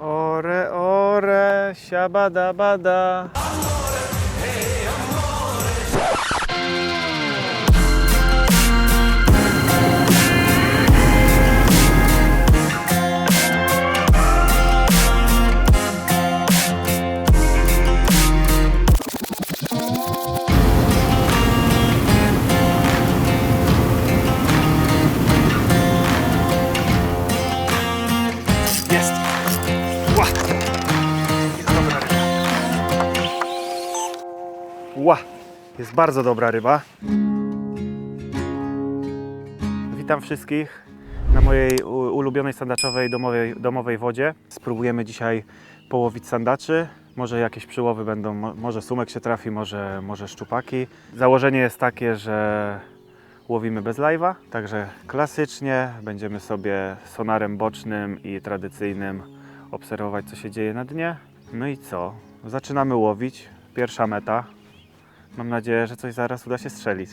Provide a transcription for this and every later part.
Ore, ore, siabada, bada. Jest bardzo dobra ryba. Witam wszystkich na mojej ulubionej sandaczowej domowej, domowej wodzie. Spróbujemy dzisiaj połowić sandaczy. Może jakieś przyłowy będą, mo- może sumek się trafi, może, może szczupaki. Założenie jest takie, że łowimy bez live'a, także klasycznie będziemy sobie sonarem bocznym i tradycyjnym obserwować, co się dzieje na dnie. No i co? Zaczynamy łowić. Pierwsza meta. Mam nadzieję, że coś zaraz uda się strzelić.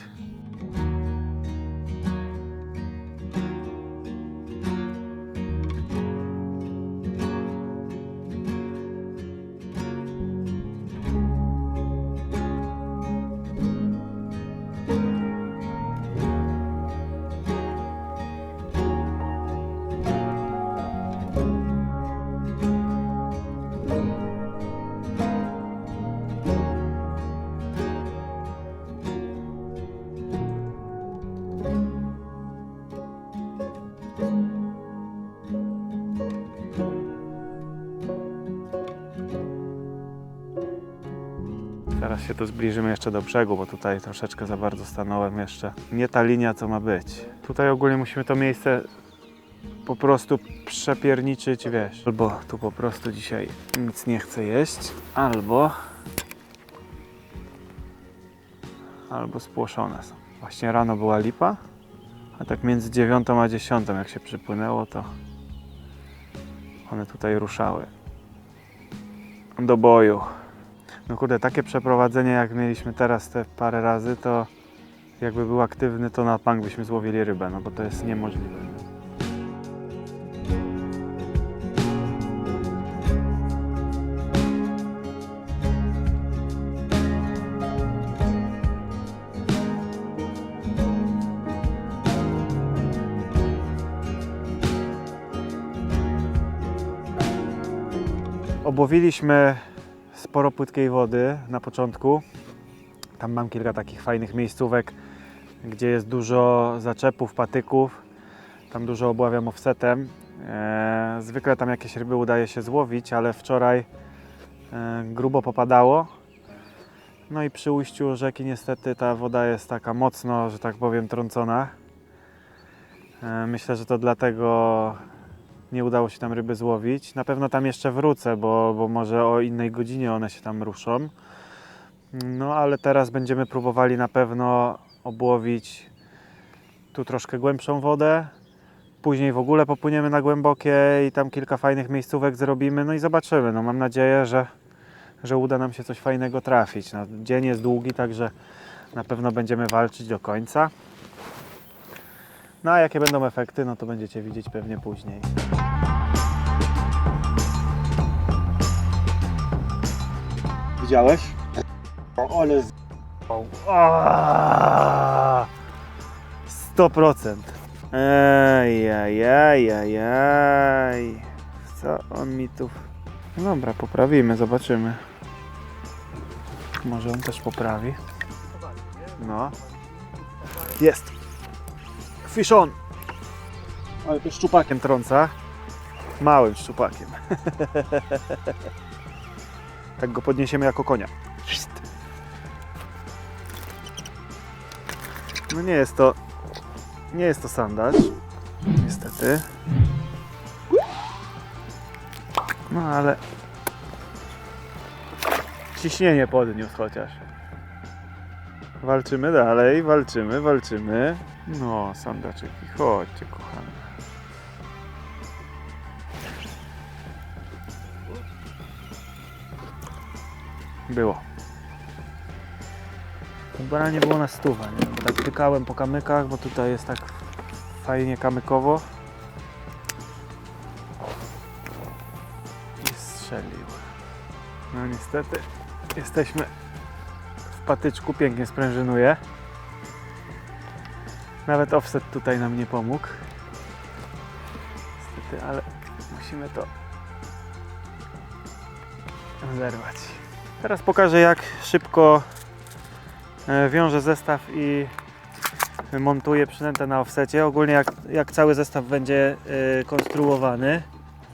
Teraz się tu zbliżymy jeszcze do brzegu, bo tutaj troszeczkę za bardzo stanąłem jeszcze. Nie ta linia, co ma być. Tutaj ogólnie musimy to miejsce po prostu przepierniczyć, wiesz. Albo tu po prostu dzisiaj nic nie chcę jeść, albo... Albo spłoszone są. Właśnie rano była lipa, a tak między dziewiątą a dziesiątą jak się przypłynęło, to one tutaj ruszały. Do boju. No kurde, takie przeprowadzenie jak mieliśmy teraz te parę razy, to jakby był aktywny, to na bank byśmy złowili rybę, no bo to jest niemożliwe. Obłowiliśmy sporo płytkiej wody na początku. Tam mam kilka takich fajnych miejscówek, gdzie jest dużo zaczepów, patyków. Tam dużo obławiam offsetem. E, zwykle tam jakieś ryby udaje się złowić, ale wczoraj e, grubo popadało. No i przy ujściu rzeki niestety ta woda jest taka mocno, że tak powiem, trącona. E, myślę, że to dlatego nie udało się tam ryby złowić. Na pewno tam jeszcze wrócę, bo, bo może o innej godzinie one się tam ruszą. No ale teraz będziemy próbowali na pewno obłowić tu troszkę głębszą wodę. Później w ogóle popłyniemy na głębokie i tam kilka fajnych miejscówek zrobimy. No i zobaczymy. No mam nadzieję, że, że uda nam się coś fajnego trafić. No, dzień jest długi, także na pewno będziemy walczyć do końca. No a jakie będą efekty, no to będziecie widzieć pewnie później. Widziałeś? O, ale z... Aaaa! 100%. Ej, ej, ej, ej, ej. Co on mi tu... No dobra, poprawimy, zobaczymy. Może on też poprawi. No. Jest. Fish on. Ale to szczupakiem trąca. Małym szczupakiem. tak go podniesiemy jako konia. No nie jest to... Nie jest to sandacz. Niestety. No ale... Ciśnienie podniósł chociaż. Walczymy dalej, walczymy, walczymy. No, sandaczyki, chodźcie kochane. Było. Chyba nie było na stówę, nie? Tak pykałem po kamykach, bo tutaj jest tak fajnie kamykowo. strzelił. No niestety jesteśmy w patyczku, pięknie sprężynuje. Nawet offset tutaj nam nie pomógł. Niestety, ale musimy to zerwać. Teraz pokażę jak szybko e, wiążę zestaw i montuję przynętę na offsecie. Ogólnie jak, jak cały zestaw będzie e, konstruowany.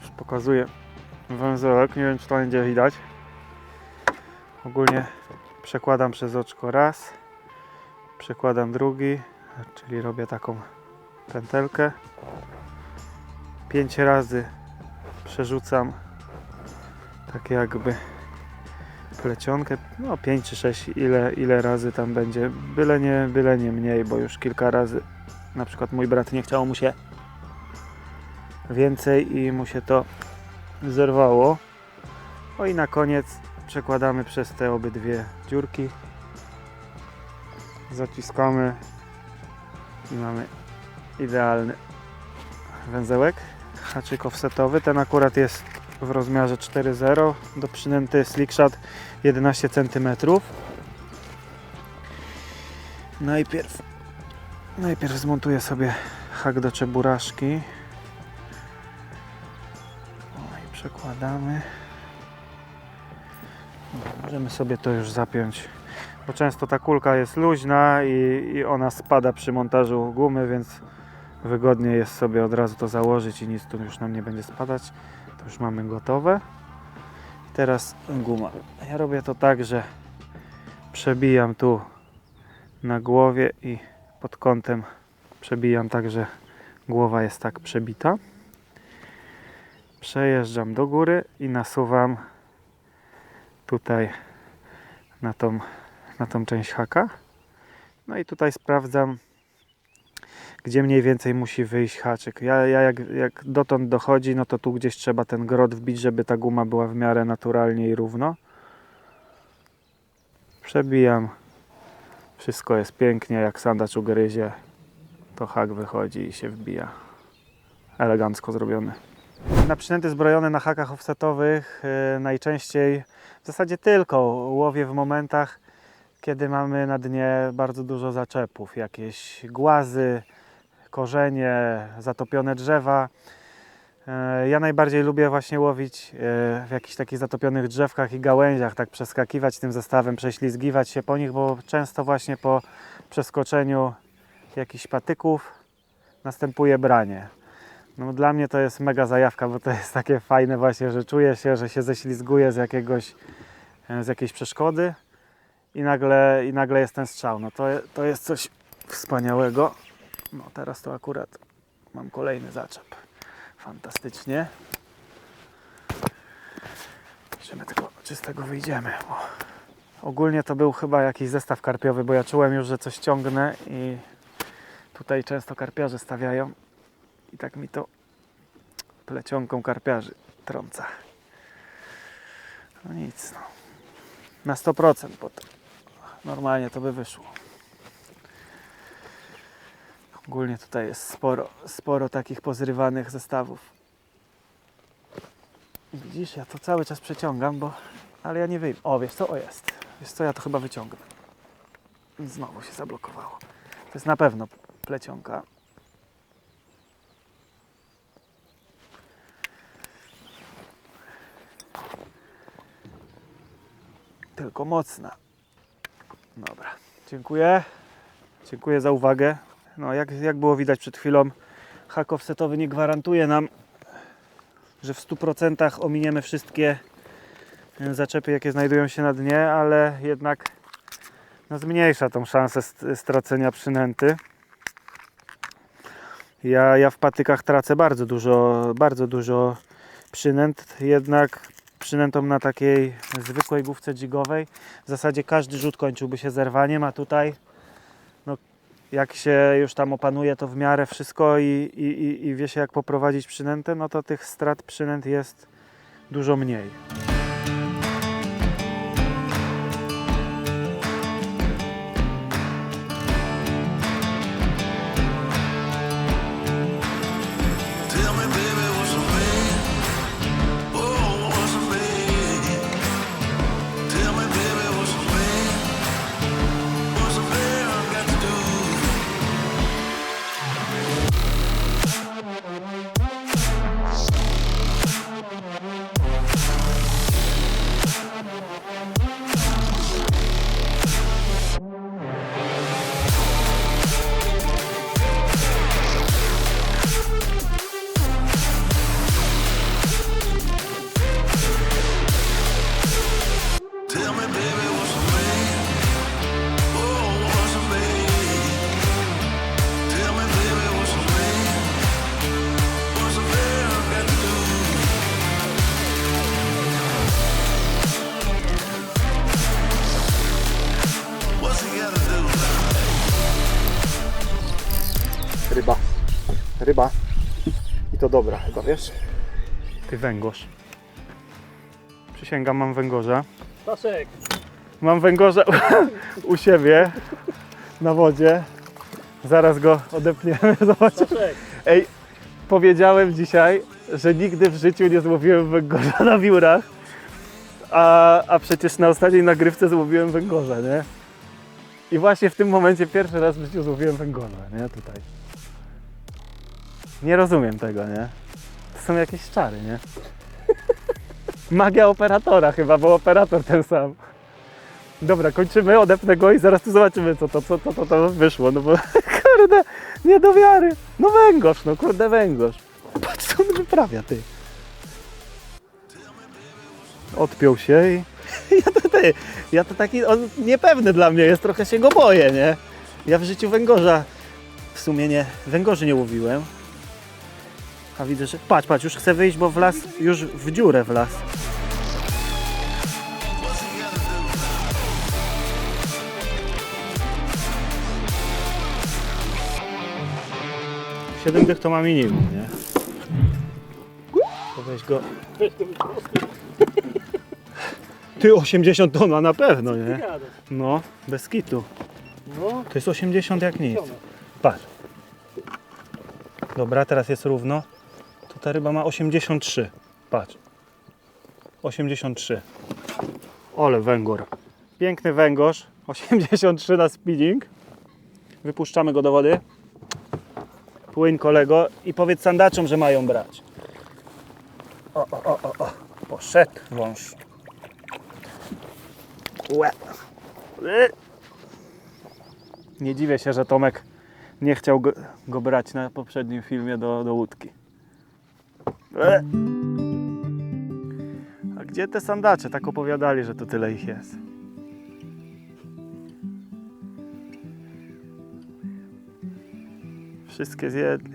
Już pokazuję węzełek, nie wiem czy to będzie widać. Ogólnie przekładam przez oczko raz, przekładam drugi, czyli robię taką pętelkę. Pięć razy przerzucam tak jakby plecionkę, no 5 czy 6, ile, ile razy tam będzie, byle nie, byle nie mniej, bo już kilka razy. Na przykład mój brat nie chciało mu się więcej i mu się to zerwało. No i na koniec przekładamy przez te obydwie dziurki, zaciskamy i mamy idealny węzełek, haczyk offsetowy, ten akurat jest w rozmiarze 4.0 do przynęty slickshot 11 cm najpierw najpierw zmontuję sobie hak do czeburaszki. O, i przekładamy. Możemy sobie to już zapiąć bo często ta kulka jest luźna i, i ona spada przy montażu gumy więc wygodnie jest sobie od razu to założyć i nic tu już nam nie będzie spadać już mamy gotowe. Teraz guma. Ja robię to tak, że przebijam tu na głowie i pod kątem przebijam tak, że głowa jest tak przebita. Przejeżdżam do góry i nasuwam tutaj na tą, na tą część haka. No i tutaj sprawdzam gdzie mniej więcej musi wyjść haczyk. Ja, ja jak, jak dotąd dochodzi, no to tu gdzieś trzeba ten grot wbić, żeby ta guma była w miarę naturalnie i równo. Przebijam. Wszystko jest pięknie, jak sandacz ugryzie, to hak wychodzi i się wbija. Elegancko zrobiony. Na przynęty zbrojone na hakach offsetowych yy, najczęściej, w zasadzie tylko łowię w momentach, kiedy mamy na dnie bardzo dużo zaczepów, jakieś głazy, korzenie, zatopione drzewa. E, Ja najbardziej lubię właśnie łowić e, w jakichś takich zatopionych drzewkach i gałęziach, tak przeskakiwać tym zestawem, prześlizgiwać się po nich, bo często właśnie po przeskoczeniu jakichś patyków następuje branie. No, dla mnie to jest mega zajawka, bo to jest takie fajne właśnie, że czuję się, że się ześlizguję z jakiegoś, e, z jakiejś przeszkody i nagle, i nagle jest ten strzał. No to, to jest coś wspaniałego. No teraz to akurat mam kolejny zaczep. Fantastycznie. Tylko, czy z tego wyjdziemy. Bo ogólnie to był chyba jakiś zestaw karpiowy, bo ja czułem już, że coś ciągnę i tutaj często karpiarze stawiają i tak mi to plecionką karpiarzy trąca. No nic, no. Na 100% potem. Normalnie to by wyszło. Ogólnie tutaj jest sporo, sporo takich pozrywanych zestawów. Widzisz, ja to cały czas przeciągam, bo... Ale ja nie wyjmę. O, wiesz co? O, jest. Wiesz co? Ja to chyba wyciągnę. Znowu się zablokowało. To jest na pewno plecionka. Tylko mocna. Dobra. Dziękuję. Dziękuję za uwagę. No, jak, jak było widać przed chwilą, hak offsetowy nie gwarantuje nam, że w 100% ominiemy wszystkie e, zaczepy, jakie znajdują się na dnie, ale jednak no, zmniejsza tą szansę st- stracenia przynęty. Ja, ja w patykach tracę bardzo dużo, bardzo dużo przynęt, jednak przynętą na takiej zwykłej główce jigowej w zasadzie każdy rzut kończyłby się zerwaniem, a tutaj jak się już tam opanuje to w miarę wszystko i, i, i- wie się jak poprowadzić przynętę, no to tych strat przynęt jest dużo mniej. Ryba. I to dobra chyba, wiesz? Ty węgorz. Przysięgam, mam węgorza. Staszek, Mam węgorza u siebie na wodzie. Zaraz go odepniemy. Staszek. Ej, powiedziałem dzisiaj, że nigdy w życiu nie złowiłem węgorza na wiórach, a, a przecież na ostatniej nagrywce złowiłem węgorza, nie? I właśnie w tym momencie pierwszy raz w życiu złowiłem węgorza, nie? Tutaj. Nie rozumiem tego, nie? To są jakieś czary, nie? Magia operatora chyba, bo operator ten sam. Dobra, kończymy, odepnę go i zaraz tu zobaczymy, co to, co to, to, to wyszło, no bo kurde, nie do wiary. No węgorz, no kurde węgorz. Patrz co on wyprawia, ty. Odpiął się i... Ja to, ty, ja to taki, on niepewny dla mnie jest, trochę się go boję, nie? Ja w życiu węgorza w sumie nie, węgorzy nie łowiłem. A widzę, że... Patrz, patrz, już chce wyjść, bo w las, już w dziurę w las. Siedem dych to ma minimum, nie? To weź go... Ty 80 ton ma na pewno, nie? No, bez kitu. No, To jest 80 jak nic. Patrz. Dobra, teraz jest równo. Ta ryba ma 83. Patrz. 83. Ole węgor. Piękny węgorz. 83 na spinning. Wypuszczamy go do wody. Płyń kolego i powiedz sandaczom, że mają brać. O, o, o, o, o. Poszedł wąż. Łe. Nie dziwię się, że Tomek nie chciał go, go brać na poprzednim filmie do, do łódki. E! A gdzie te sandacze? Tak opowiadali, że to tyle ich jest. Wszystkie zjedli.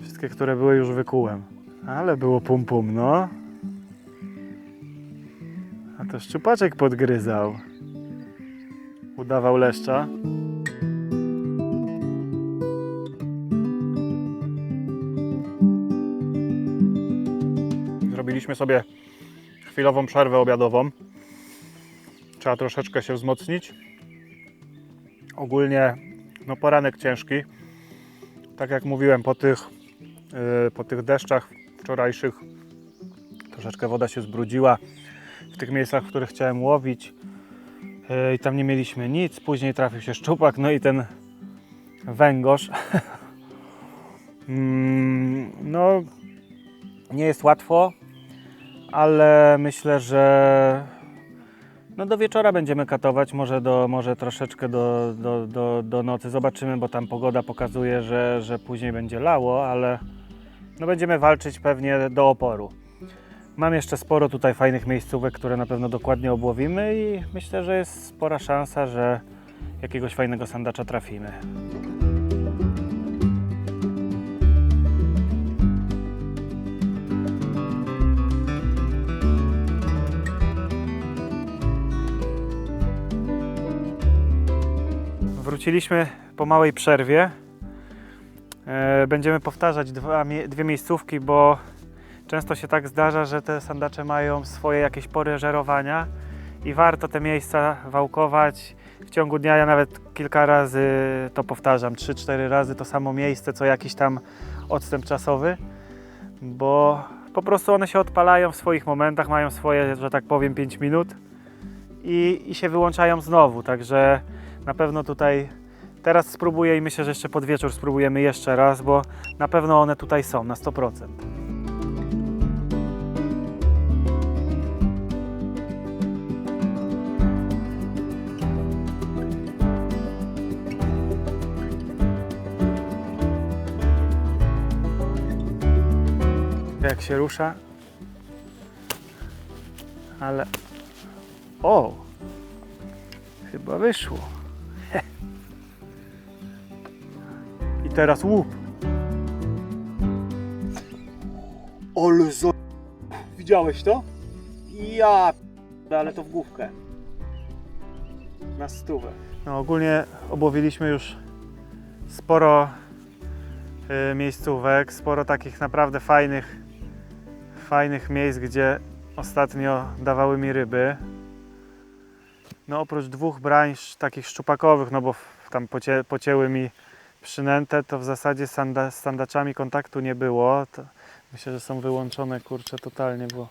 Wszystkie, które były już wykułem. Ale było pum pum, no. A to szczupaczek podgryzał. Udawał leszcza. Zrobiliśmy sobie chwilową przerwę obiadową. Trzeba troszeczkę się wzmocnić. Ogólnie no poranek ciężki. Tak jak mówiłem, po tych, yy, po tych deszczach wczorajszych troszeczkę woda się zbrudziła w tych miejscach, w których chciałem łowić Yy, i tam nie mieliśmy nic. Później trafił się szczupak, no i ten węgorz. Mm, no, nie jest łatwo, ale myślę, że no do wieczora będziemy katować, może, do, może troszeczkę do, do, do, do nocy. Zobaczymy, bo tam pogoda pokazuje, że, że później będzie lało, ale no będziemy walczyć pewnie do oporu. Mam jeszcze sporo tutaj fajnych miejscówek, które na pewno dokładnie obłowimy i myślę, że jest spora szansa, że jakiegoś fajnego sandacza trafimy. Wróciliśmy po małej przerwie. E, Będziemy powtarzać dwa, dwie miejscówki, bo często się tak zdarza, że te sandacze mają swoje jakieś pory żerowania i warto te miejsca wałkować. W ciągu dnia ja nawet kilka razy to powtarzam, 3-4 razy to samo miejsce, co jakiś tam odstęp czasowy, bo po prostu one się odpalają w swoich momentach, mają swoje, że tak powiem, 5 minut i, i się wyłączają znowu, także na pewno tutaj teraz spróbuję i myślę, że jeszcze pod wieczór spróbujemy jeszcze raz, bo na pewno one tutaj są na 100%. jak się rusza. Ale. O! Chyba wyszło. Teraz łup. Ole zo... Widziałeś to? Ja... p- Ale to w główkę. Na stówę. No, ogólnie obłowiliśmy już sporo y, miejscówek, sporo takich naprawdę fajnych, fajnych miejsc, gdzie ostatnio dawały mi ryby. No oprócz dwóch brań sz- takich szczupakowych, no bo tam pocie, pocięły mi przynętę, to w zasadzie sanda, z sandaczami kontaktu nie było. To myślę, że są wyłączone kurcze totalnie, bo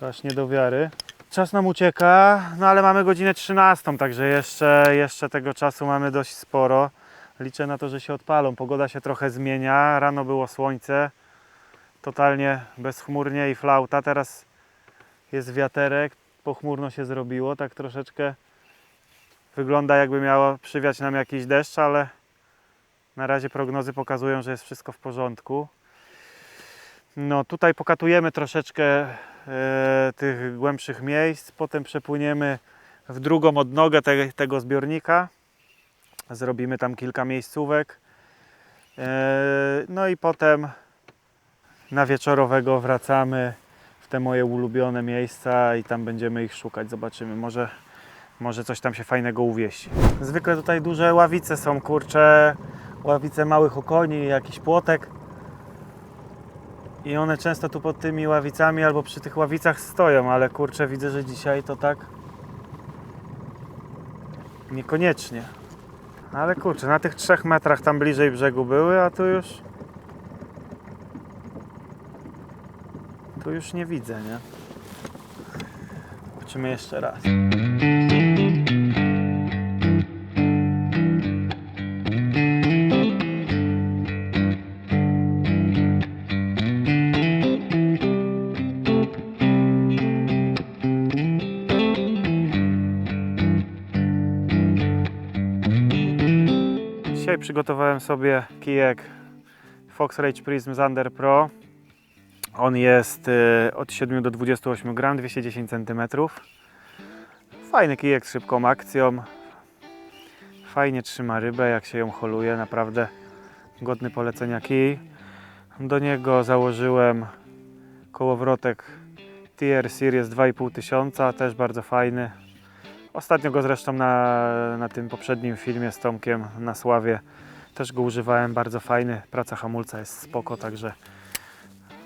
to aż nie do wiary. Czas nam ucieka, no ale mamy godzinę 13, także jeszcze, jeszcze tego czasu mamy dość sporo. Liczę na to, że się odpalą. Pogoda się trochę zmienia. Rano było słońce, totalnie bezchmurnie i flauta. Teraz jest wiaterek, pochmurno się zrobiło, tak troszeczkę wygląda jakby miało przywiać nam jakiś deszcz, ale na razie prognozy pokazują, że jest wszystko w porządku. No tutaj pokatujemy troszeczkę e, tych głębszych miejsc, potem przepłyniemy w drugą odnogę te, tego zbiornika. Zrobimy tam kilka miejscówek. E, no i potem na wieczorowego wracamy w te moje ulubione miejsca i tam będziemy ich szukać. Zobaczymy, może, może coś tam się fajnego uwieści. Zwykle tutaj duże ławice są, kurcze, ławice małych okoni, jakiś płotek. I one często tu pod tymi ławicami albo przy tych ławicach stoją, ale kurczę, widzę, że dzisiaj to tak niekoniecznie. Ale kurczę, na tych trzech metrach tam bliżej brzegu były, a tu już tu już nie widzę, nie? Zobaczymy jeszcze raz. Przygotowałem sobie kijek Fox Rage Prism Zander Pro. On jest y, od 7 do 28 gram, 210 cm. Fajny kijek z szybką akcją. Fajnie trzyma rybę, jak się ją holuje. Naprawdę godny polecenia kij. Do niego założyłem kołowrotek TR Series 2500, też bardzo fajny. Ostatnio go zresztą na, na tym poprzednim filmie z Tomkiem na Sławie też go używałem, bardzo fajny. Praca hamulca jest spoko, także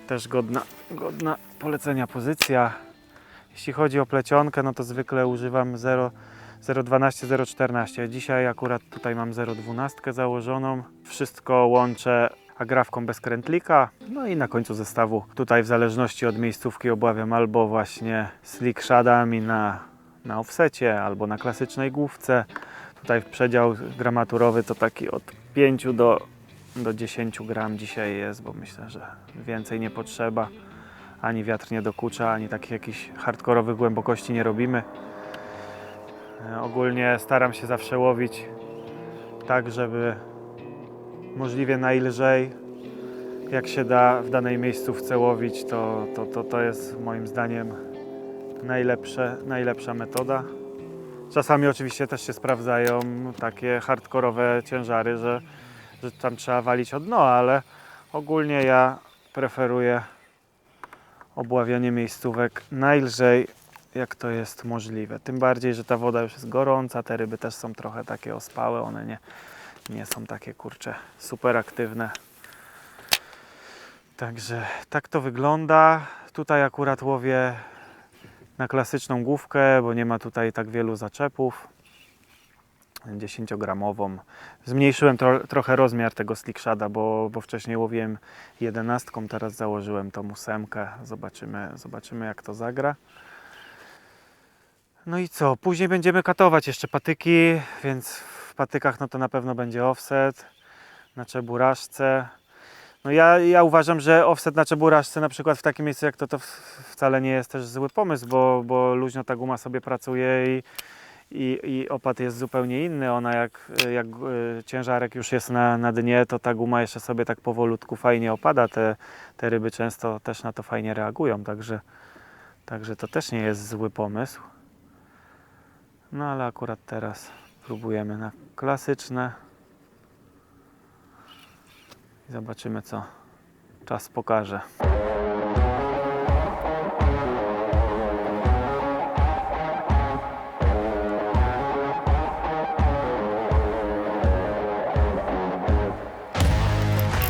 też godna, godna polecenia pozycja. Jeśli chodzi o plecionkę, no to zwykle używam 0, 012, 014. Dzisiaj akurat tutaj mam 012 założoną. Wszystko łączę agrafką bez krętlika. No i na końcu zestawu tutaj w zależności od miejscówki obławiam albo właśnie slick shadami na, na offsecie, albo na klasycznej główce. Tutaj przedział gramaturowy to taki od 5 do do 10 gram dzisiaj jest, bo myślę, że więcej nie potrzeba. Ani wiatr nie dokucza, ani takich jakichś hardkorowych głębokości nie robimy. E, Ogólnie staram się zawsze łowić tak, żeby możliwie najlżej, jak się da w danej miejscówce łowić, to, to, to, to jest moim zdaniem najlepsze, najlepsza metoda. Czasami oczywiście też się sprawdzają takie hardkorowe ciężary, że że tam trzeba walić od dno, ale ogólnie ja preferuję obławianie miejscówek najlżej jak to jest możliwe. Tym bardziej, że ta woda już jest gorąca, te ryby też są trochę takie ospałe, one nie, nie są takie kurcze super aktywne. Także tak to wygląda. Tutaj akurat łowię na klasyczną główkę, bo nie ma tutaj tak wielu zaczepów. 10-gramową. Zmniejszyłem tro, trochę rozmiar tego slickshada, bo, bo wcześniej łowiłem 11, teraz założyłem tą ósemkę. Zobaczymy, zobaczymy jak to zagra. No i co? Później będziemy katować jeszcze patyki, więc w patykach no to na pewno będzie offset na czeburaszce. No ja, ja uważam, że offset na czeburaszce na przykład w takim miejscu jak to, to wcale nie jest też zły pomysł, bo, bo luźno ta guma sobie pracuje i, i, i opad jest zupełnie inny. Ona jak, jak e, ciężarek już jest na, na dnie, to ta guma jeszcze sobie tak powolutku fajnie opada. Te, te ryby często też na to fajnie reagują, także, także to też nie jest zły pomysł. No ale akurat teraz próbujemy na klasyczne zobaczymy co czas pokaże.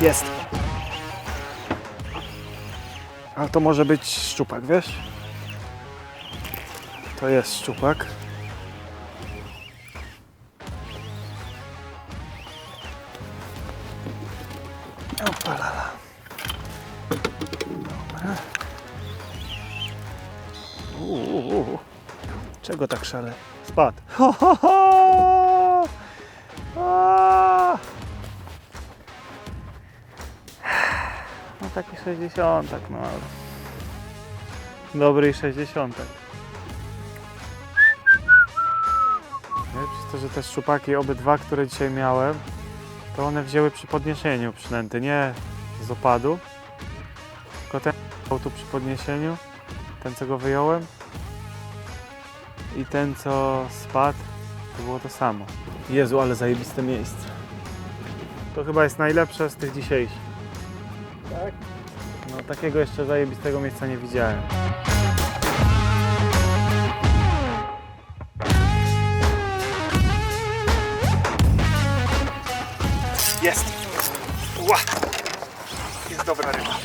Jest. Ale to może być szczupak, wiesz? To jest szczupak. Czego tak szale? Spadł. Ho, ho, ho! A! No taki 60, no. Dobry 60. Nie, przez to, że te szczupaki obydwa, które dzisiaj miałem, to one wzięły przy podniesieniu przynęty, nie z opadu, tylko ten tu przy podniesieniu, ten co go wyjąłem i ten co spadł, to było to samo. Jezu, ale zajebiste miejsce. To chyba jest najlepsze z tych dzisiejszych. Tak? No takiego jeszcze zajebistego miejsca nie widziałem. Jest! Ła! Jest dobra ryba.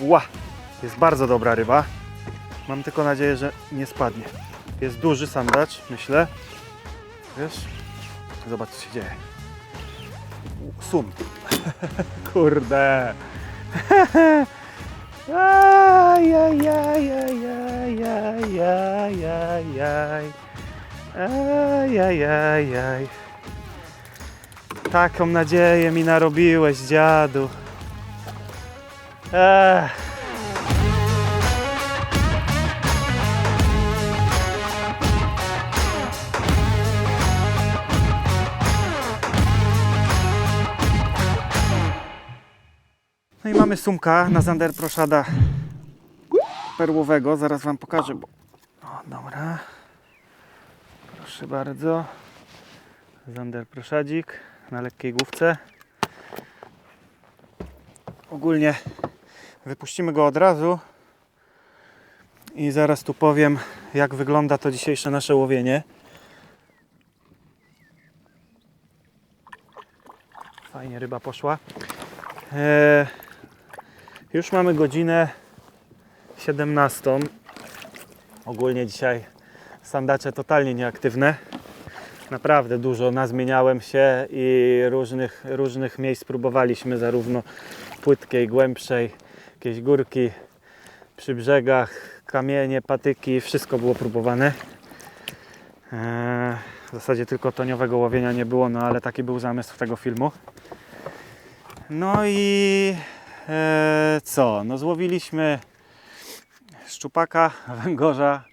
Ła! Jest bardzo dobra ryba. Mam tylko nadzieję, że nie spadnie. Jest duży sandacz, myślę. Wiesz? Zobacz co się dzieje. Sum. Kurde. Aj, aj, aj. Taką nadzieję mi narobiłeś, dziadu. Mamy sumka na Zander Proszada perłowego. Zaraz Wam pokażę. Bo... O, dobra. Proszę bardzo. Zander Proszadzik na lekkiej główce. Ogólnie wypuścimy go od razu i zaraz tu powiem jak wygląda to dzisiejsze nasze łowienie. Fajnie ryba poszła. Eee, już mamy godzinę 17. Ogólnie dzisiaj sandacze totalnie nieaktywne. Naprawdę dużo nazmieniałem się i różnych, różnych miejsc próbowaliśmy, zarówno płytkiej, głębszej, jakieś górki przy brzegach, kamienie, patyki, wszystko było próbowane. Eee, w zasadzie tylko toniowego łowienia nie było, no ale taki był zamysł tego filmu. No i e, co? No złowiliśmy szczupaka, węgorza,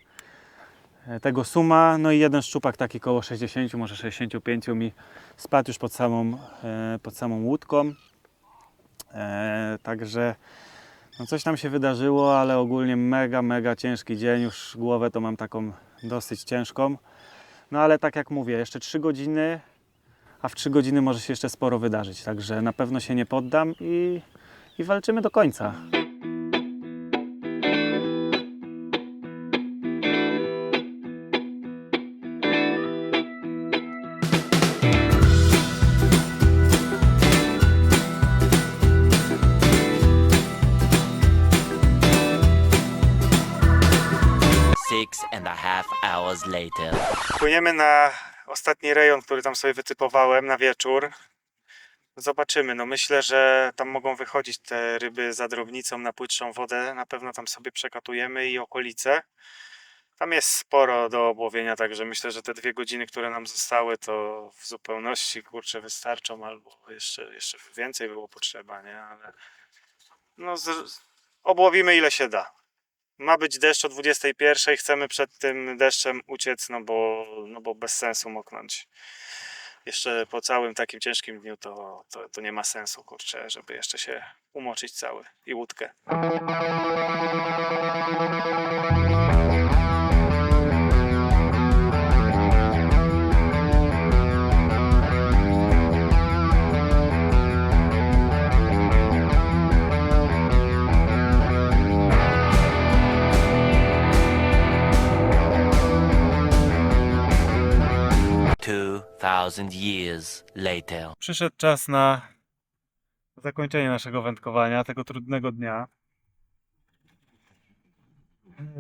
e, tego suma, no i jeden szczupak taki koło 60, może 65 mi spadł już pod samą, e, pod samą łódką. E, także no coś tam się wydarzyło, ale ogólnie mega, mega ciężki dzień. Już głowę to mam taką dosyć ciężką. No ale tak jak mówię, jeszcze 3 godziny, a w 3 godziny może się jeszcze sporo wydarzyć. Także na pewno się nie poddam i, i walczymy do końca. Six and a half hours later. Płyniemy na ostatni rejon, który tam sobie wytypowałem na wieczór. Zobaczymy. No myślę, że tam mogą wychodzić te ryby za drobnicą na płytszą wodę. Na pewno tam sobie przekatujemy i okolice. Tam jest sporo do obłowienia, także myślę, że te dwie godziny, które nam zostały, to w zupełności kurczę wystarczą, albo jeszcze, jeszcze więcej było potrzeba, nie? Ale no, z, obłowimy ile się da. Ma być deszcz o 21. Chcemy przed tym deszczem uciec, no bo, no bo bez sensu moknąć. Jeszcze po całym takim ciężkim dniu to, to, to nie ma sensu, kurczę, żeby jeszcze się umoczyć cały i łódkę. Thousand years later. Przyszedł czas na zakończenie naszego wędkowania, tego trudnego dnia.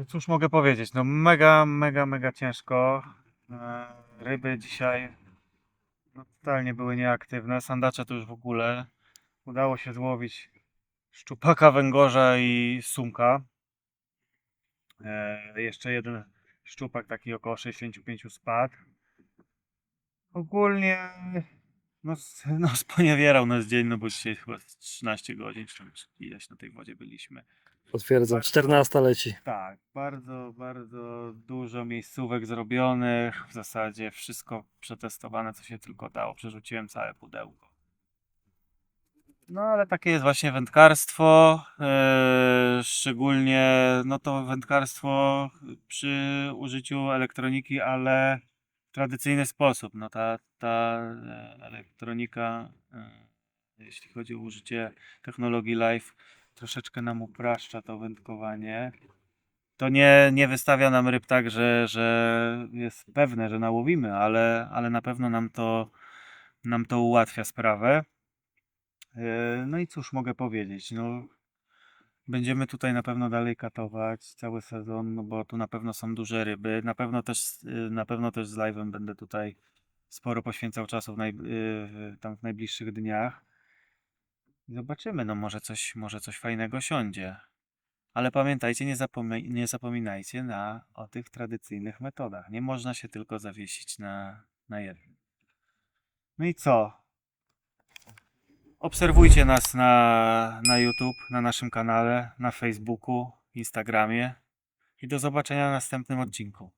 Cóż mogę powiedzieć? No mega, mega, mega ciężko. E, Ryby dzisiaj no, totalnie były nieaktywne. Sandacze to już w ogóle. Udało się złowić szczupaka, węgorza i sumka. E, jeszcze jeden szczupak taki około 65 spadł. Ogólnie no, no sponiewierał nas dzień, no bo dzisiaj chyba 13 godzin, czy ileś na tej wodzie byliśmy. Potwierdzam, 14 leci. Tak, bardzo, bardzo dużo miejscówek zrobionych, w zasadzie wszystko przetestowane, co się tylko dało. Przerzuciłem całe pudełko. No ale takie jest właśnie wędkarstwo, e, szczególnie no to wędkarstwo przy użyciu elektroniki, ale tradycyjny sposób. No ta, ta e, elektronika, e, jeśli chodzi o użycie technologii live, troszeczkę nam upraszcza to wędkowanie. To nie, nie wystawia nam ryb tak, że, że jest pewne, że nałowimy, ale, ale na pewno nam to, nam to ułatwia sprawę. Yy, No i cóż mogę powiedzieć? No, będziemy tutaj na pewno dalej katować cały sezon, no bo tu na pewno są duże ryby. Na pewno też, yy, na pewno też z live'em będę tutaj sporo poświęcał czasu w naj, yy, tam w najbliższych dniach. Zobaczymy, no może coś, może coś fajnego siądzie. Ale pamiętajcie, nie, zapomi- nie zapominajcie na, o tych tradycyjnych metodach. Nie można się tylko zawiesić na, na jednym. No i co? Obserwujcie nas na, na YouTube, na naszym kanale, na Facebooku, Instagramie i do zobaczenia na następnym odcinku.